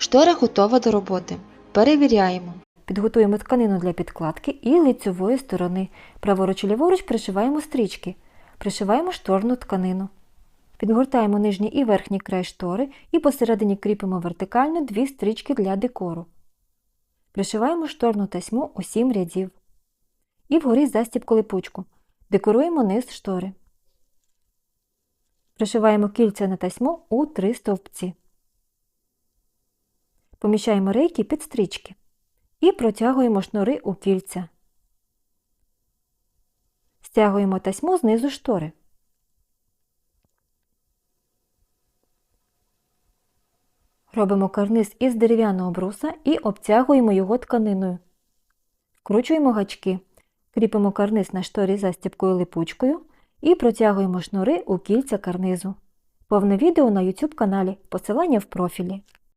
Штора готова до роботи. Перевіряємо. Підготуємо тканину для підкладки і лицьової сторони. Праворуч і ліворуч пришиваємо стрічки. Пришиваємо шторну тканину. Підгортаємо нижній і верхній край штори і посередині кріпимо вертикально дві стрічки для декору. Пришиваємо шторну тасьму у 7 рядів. І вгорі застібку липучку. Декоруємо низ штори. Пришиваємо кільця на тасьму у 3 стовпці. Поміщаємо рейки під стрічки і протягуємо шнури у кільця. Стягуємо тасьму знизу штори. Робимо карниз із дерев'яного бруса і обтягуємо його тканиною. Вкручуємо гачки, кріпимо карниз на шторі застібкою липучкою і протягуємо шнури у кільця карнизу. Повне відео на YouTube каналі, посилання в профілі.